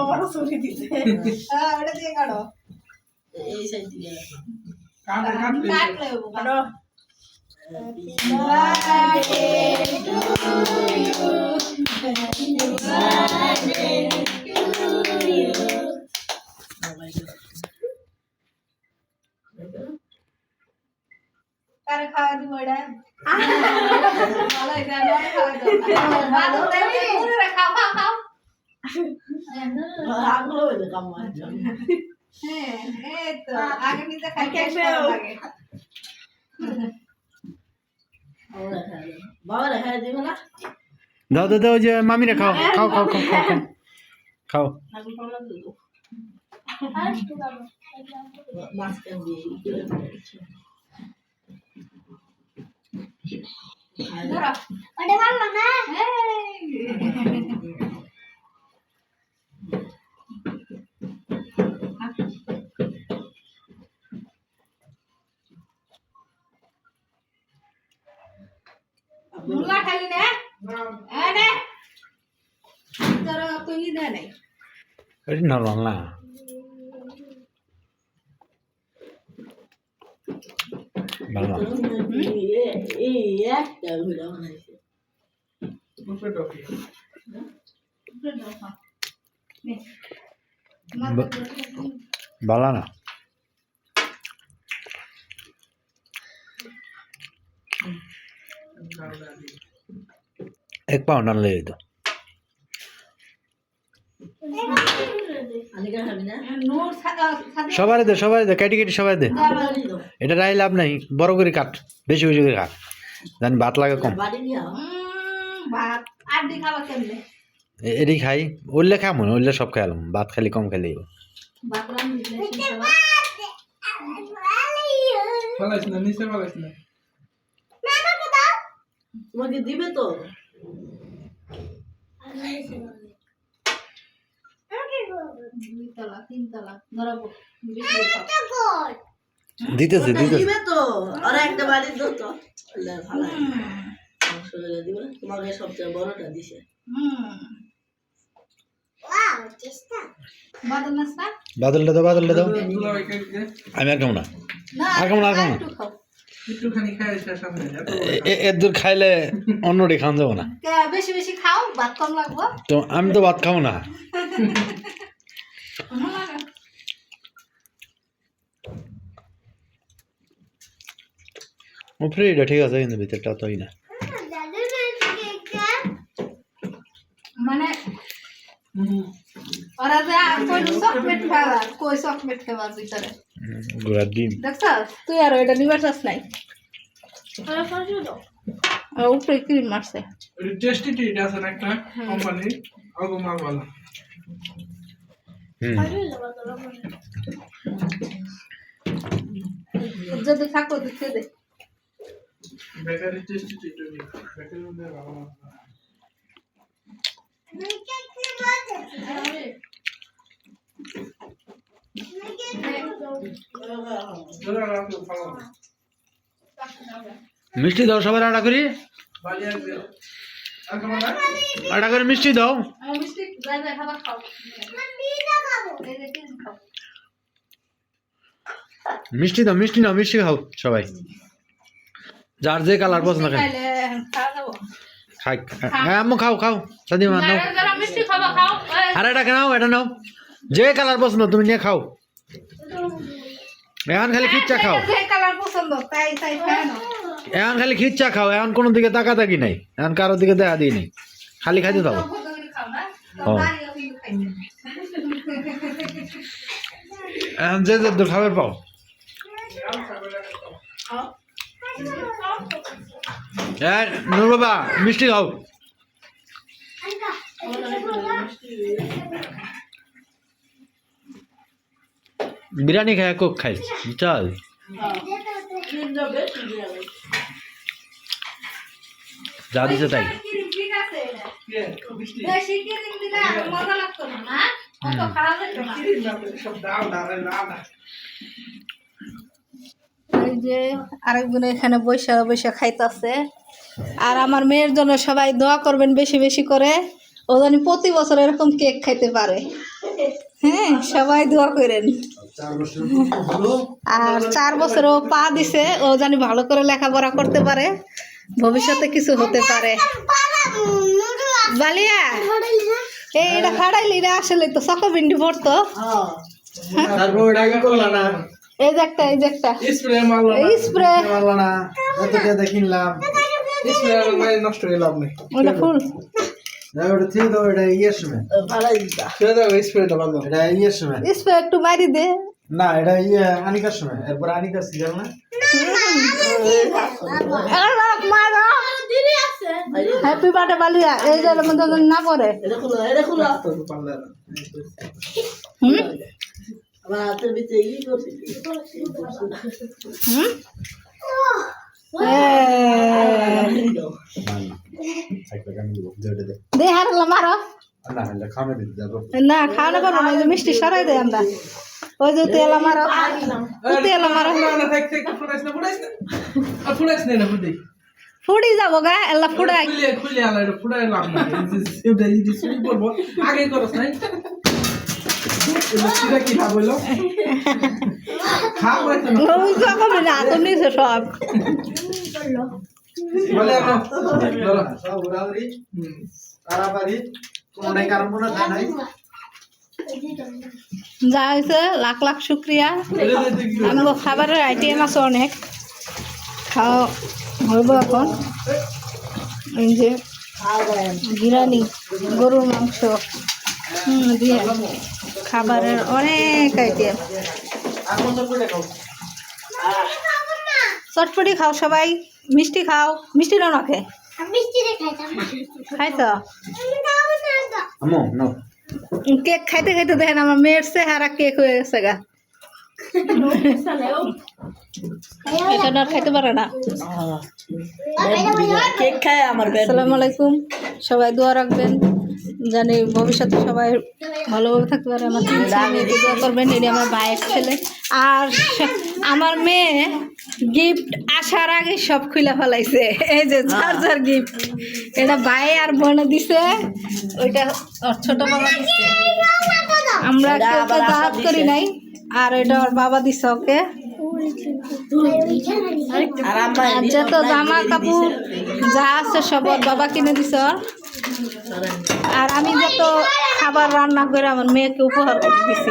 বড় ছুরি দিছে হ্যাঁ ওটা দিয়ে কাটো এই সাইড দিয়ে কাটলে কাটো কারে খাওয়া দিব এটা ভালো এটা খাওয়া দাও ভালো পুরো খাও খাও খাও আগলো হইল কামাই হ্যাঁ এই তো আগে নিতে খাই টেস্ট লাগে দাও দাও যে মামিরা খাও খাও খাও খাও খাও খাও। খাও। তোর তুই দে নাই। ওই নরমাল না। ভালো। ভালো না। এক পাউন্ড আনলে তো আনিকা খাবি না নূর সাদা সবাই দে সবাই দে কেটে কেটে সবাই দে। এটা রাই লাভ নাই বড় করে কাট বেশি বেশি করে কাট। জানি ভাত লাগে কম। বাড়ি নিয়ে আও ভাত। আর দি খাবার কেমনে? এ- এডি খাই। উল্লে খামো উল্লে সব খাইলাম ভাত খালি কম খালি তোমাকে দিবে তো? দুই তলা তিন তলা ধরাবো বেশি করে খাও। দিতেছে দিতেছে। দিবে তো আর একটা বাড়ি দাও তো ভালো মাংস দিবে তোমাকে সবচেয়ে বড়টা দিছে। হুম। বাদলটা দাও বাদলটা দাও। দুলা ভাই কেটে দে। আমি আর খাব না। না আর কেমন, আর কেমন? একটু খাও। একটুখানি খাই শেষ হবে এত বড় এ- এ- এর দূর খাইলে অন্যটি খাওয়া যাব না। বেশি বেশি খাও ভাত কম লাগবো। তো আমি তো ভাত খাব না। উপরে এটা ঠিক আছে কিন্তু ভিতরটা তোই না মানে ওরা যে কই চকলেট খাবার কই চকলেট খাবার ভিতরে। গুড়ার ডিম। দেখছ তুই আর এটা নিবার চাস নাই। আর উপরে ক্রিম মারছে। ওই টেস্টি টিট আছে না একটা কোম্পানি অগো মাল ভালো হুম যদি থাকো দিতে দে। বেকারি টেস্টি টিট বেকারি মধ্যে ভালো মাল ধরে রাখো ভালো মিষ্টি দাও সবার আটা করি। আটা করে মিষ্টি দাও। মিষ্টি যাই যাই খাবার খাও। এই যে ক্রিম খাও মিষ্টি দাও মিষ্টি নাও মিষ্টি খাও সবাই। যার যে কালার পছন্দ খাই খাই হ্যাঁ আম্মু খাও খাও। সাদিমা নাও। খাও। আর এটা নাও এটা নাও। যে কালার পছন্দ তুমি নিয়ে খাও। এখন খালি খিচ্চা খাও। যে কালার পছন্দ তাই তাই না এখন খালি খিচ্চা খাও এখন কোনো দিকে তাকা তাকি নাই এখন কারোর দিকে দেখা দিই নাই। খালি খাইতে দাও ও। এখন যে যে খাবার পাও। নুর বাবা মিষ্টি খাও। বিরিয়ানি খাই কোক খাই চল। যা দিছে তাই। এই যে আরেকজন এখানে বৈশা বৈশা খাইতেছে। আর আমার মেয়ের জন্য সবাই দোয়া করবেন বেশি বেশি করে। ও জানি প্রতি বছর এরকম কেক খাইতে পারে। হ্যাঁ সবাই দোয়া করেন। আর চার বছর ও পা দিছে ও জানি ভালো করে লেখাপড়া করতে পারে ভবিষ্যতে কিছু হতে পারে। বালিয়া এই এটা খাড়াইলি রে আসলে তো সকো বিন্ডি পড়তো না? এই যে একটা এই যে একটা। Spray spray. না? এত টাকা কিনলাম স্প্রে মানে নষ্ট হয়ে লাভ নেই। ওটা ফুল। সময় স্প্রে একটু মারি দে। না এটা ইয়ে আনিকার সময়। এরপর আনিকা সিজন না? হ্যাপি বার্থডে বালিয়া। এই যে মধ্যে যেন না পড়ে এটা খুলো এটা খুলো। পারলে না হুম? আমার হাতের ভিতরে ই করছে হুম এ, দে হারলা মারো। না না খাওয়ানো পারব না মিষ্টি সরাই দেয় আমরা। ওই যে তেলা মারো তেলা মারো না না থাক থাক ফুটাইস না ফুটাইস না। আর ফুটাইস না না ফুটাই। ফুড়ি যাব গা এলা ফুড়াই খুলে খুলে আলা এটা ফুটাই লাভ নাই। এটা যদি শুরু করব আগে করস নাই। না। না সব। বলে আমরা। তাড়াতাড়ি। যা হয়েছে, লাখ লাখ শুক্রিয়া? আমাকে খাবারের আইটেম আছে অনেক। খাওয়া হইব এখন। এই যে বিরিয়ানি, গরুর মাংস। খাবারের অনেক আইটেম চটপটি খাও সবাই। মিষ্টি খাও। মিষ্টি নাও নাকে। খাইছ? কেক খাইতে খাইতে দেখেন আমার মেয়ের চেহারা কেক হয়ে গেছে গা। এটা আর খাইতে পারে না। কেক খায় আমার আসসালামু আলাইকুম। সবাই দোয়া রাখবেন। জানি ভবিষ্যতে সবাই ভালোভাবে থাকতে পারে। আমার মেয়েকে দোয়া করবেন এটি আমার ভাইয়ের ছেলে। আর আমার মেয়ে গিফট আসার আগে সব খুলে ফেলাইছে এই যে চার্জার গিফট এটা ভাই আর বোনে দিছে ওইটা ওর ছোট বাবা দিছে আমরা কেউ তো আবার করি নাই আর এটা ওর বাবা দিছে ওকে আর যত জামা কাপড় যা আছে সব ওর বাবা কিনে দিছে ওর আর আমি যত খাবার রান্না করে আমার মেয়েকে উপহার করে দিছি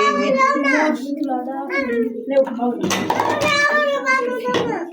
妈妈